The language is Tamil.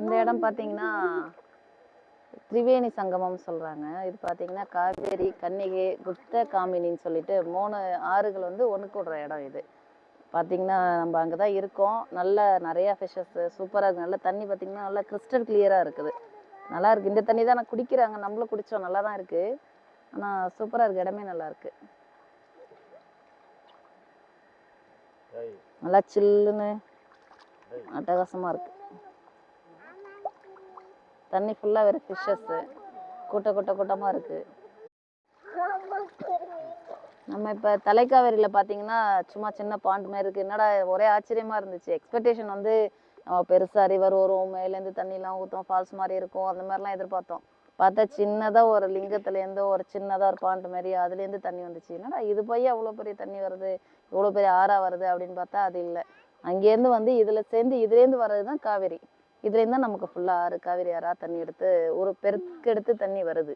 இந்த இடம் பார்த்தீங்கன்னா திரிவேணி சங்கமம் சொல்றாங்க. இது பார்த்தீங்கன்னா காவேரி கன்னிகை குப்த காமினின்னு சொல்லிட்டு மூணு ஆறுகள் வந்து ஒண்ணுக்கு விடுற இடம் இது. பார்த்தீங்கன்னா நம்ம அங்கே தான் இருக்கோம். நல்ல நிறைய ஃபிஷஸ் சூப்பராக இருக்குது நல்ல தண்ணி பார்த்தீங்கன்னா நல்லா கிறிஸ்டல் கிளியராக இருக்குது. நல்லா இருக்கு. இந்த தண்ணி தான் நான் குடிக்கிறாங்க. நம்மளும் குடிச்சோம். நல்லா தான் இருக்கு. ஆனால் சூப்பராக இருக்குது இடமே நல்லா இருக்கு. நல்லா சில்லுன்னு அட்டகாசமா இருக்கு. தண்ணி ஃபுல்லாக வேறு ஃபிஷ்ஷஸ்ஸு கூட்ட கூட்ட கூட்டமாக இருக்கு. நம்ம இப்போ தலைக்காவேரியில் பார்த்தீங்கன்னா சும்மா சின்ன பாண்ட் மாதிரி இருக்கு. என்னடா ஒரே ஆச்சரியமா இருந்துச்சு. எக்ஸ்பெக்டேஷன் வந்து நம்ம பெருசாக ரிவர் வரும் மேலேருந்து தண்ணிலாம் ஊற்றும் ஃபால்ஸ் மாதிரி இருக்கும். அந்த மாதிரிலாம் எதிர்பார்த்தோம். பார்த்தா சின்னதாக ஒரு லிங்கத்துலேருந்து ஒரு சின்னதாக ஒரு பாண்ட் மாதிரி அதுலேருந்து தண்ணி வந்துச்சு. என்னடா இது போய் அவ்வளோ பெரிய தண்ணி வருது? இவ்வளோ பெரிய ஆறா வருது அப்படின்னு பார்த்தா அது இல்லை. அங்கேருந்து வந்து இதில் சேர்ந்து இதுலேருந்து வர்றது தான் காவேரி. இதுலேருந்து தான் நமக்கு ஃபுல்லாக ஆறு காவேரி ஆறா தண்ணி எடுத்து ஒரு பெருக்கெடுத்து தண்ணி வருது.